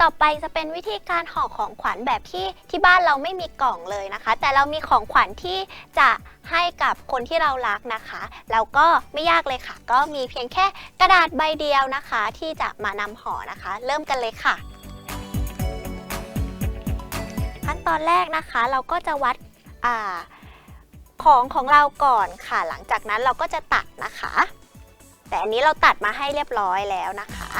ต่อไปจะเป็นวิธีการห่อของขวัญแบบที่ที่บ้านเราไม่มีกล่องเลยนะคะ แต่เรามีของขวัญที่จะให้กับคนที่เรารักนะคะแล้วก็ไม่ยากเลยค่ะ ก็มีเพียงแค่กระดาษใบเดียวนะคะ ที่จะมานำห่อนะคะ เริ่มกันเลยค่ะ ขั้นตอนแรกนะคะ เราก็จะวัดอของของเราก่อนค่ะ หลังจากนั้นเราก็จะตัดนะคะ แต่อันนี้เราตัดมาให้เรียบร้อยแล้วนะคะ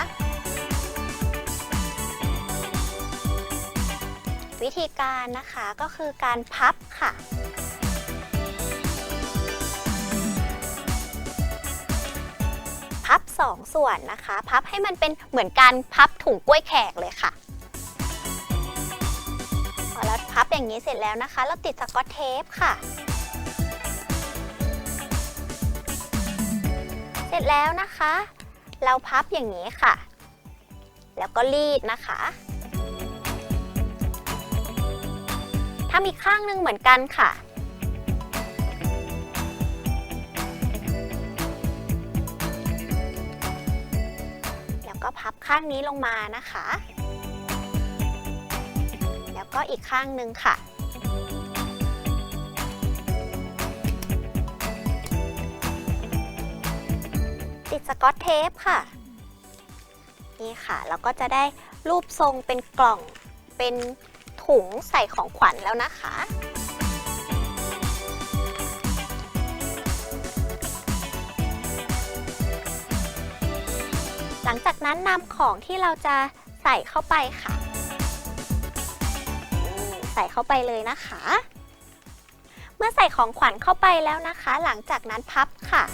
วิธีการนะคะก็คือการพับค่ะ พับสองส่วนนะคะ พับให้มันเป็นเหมือนการพับถุงกล้วยแขกเลยค่ะพอเราพับอย่างนี้เสร็จแล้วนะคะ เราติดสกอตเทปค่ะ เสร็จแล้วนะคะ เราพับอย่างนี้ค่ะ แล้วก็รีดนะคะ ทำอีกข้างหนึ่งเหมือนกันค่ะ แล้วก็พับข้างนี้ลงมานะคะ แล้วก็อีกข้างหนึ่งค่ะติดสกอตเทปค่ะ นี่ค่ะ เราก็จะได้รูปทรงเป็นกล่องเป็น ถุงใส่ของขวัญแล้วนะคะ หลังจากนั้นนำของที่เราจะใส่เข้าไปค่ะ ใส่เข้าไปเลยนะคะ เมื่อใส่ของขวัญเข้าไปแล้วนะคะ หลังจากนั้นพับค่ะ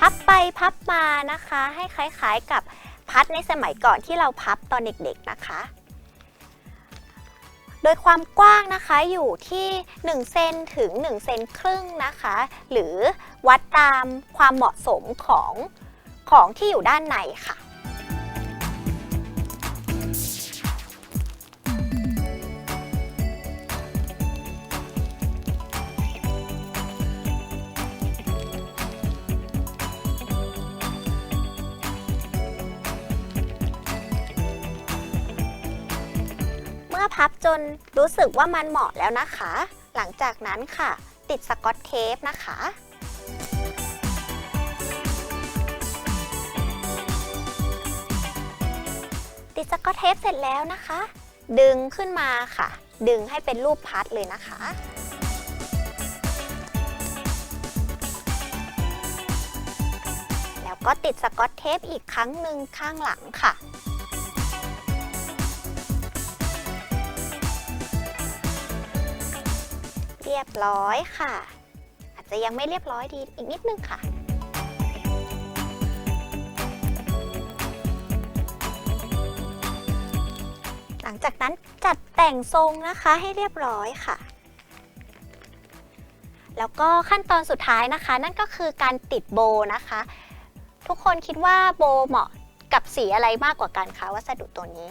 พับไปพับมานะคะ ให้คล้ายๆกับพัดในสมัยก่อนที่เราพับตอนเด็กๆนะคะ ยความกว้างนะคะอยู่ที่1เซนถึง1เซนครึ่งนะคะ หรือวัดตามความเหมาะสมของของที่อยู่ด้านในค่ะ มื่อพับจนรู้สึกว่ามันเหมาะแล้วนะคะ หลังจากนั้นค่ะ ติดสกอตเทปนะคะ ติดสกอตเทปเสร็จแล้วนะคะ ดึงขึ้นมาค่ะ ดึงให้เป็นรูปพัดเลยนะคะแล้วก็ติดสกอตเทปอีกครั้งหนึ่งข้างหลังค่ะ เรียบร้อยค่ะ อาจจะยังไม่เรียบร้อยดีอีกนิดนึงค่ะหลังจากนั้นจัดแต่งทรงนะคะให้เรียบร้อยค่ะ แล้วก็ขั้นตอนสุดท้ายนะคะ นั่นก็คือการติดโบนะคะ ทุกคนคิดว่าโบเหมาะกับสีอะไรมากกว่ากันคะวัสดุตัวนี้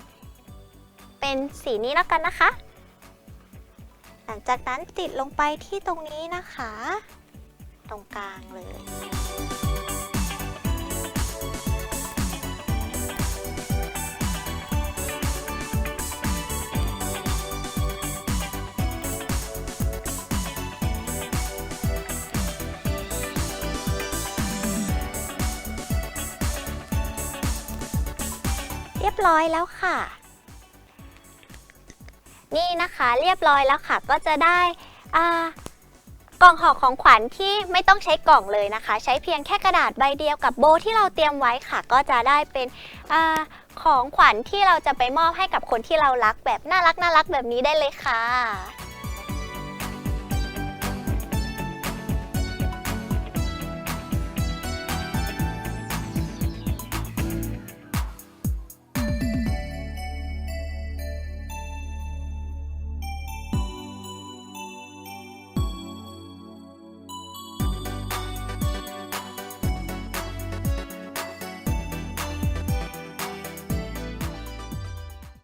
เป็นสีนี้แล้วกันนะคะ หลังจากนั้นติดลงไปที่ตรงนี้นะคะ ตรงกลางเลย เรียบร้อยแล้วค่ะ นี่นะคะเรียบร้อยแล้วค่ะก็จะได้อ่ากล่องห่อของขวัญที่ไม่ต้องใช้กล่องเลยนะคะ ใช้เพียงแค่กระดาษใบเดียวกับโบที่เราเตรียมไว้ค่ะ ก็จะได้เป็นอของขวัญที่เราจะไปมอบให้กับคนที่เรารักแบบน่ารักน่ารักแบบนี้ได้เลยค่ะ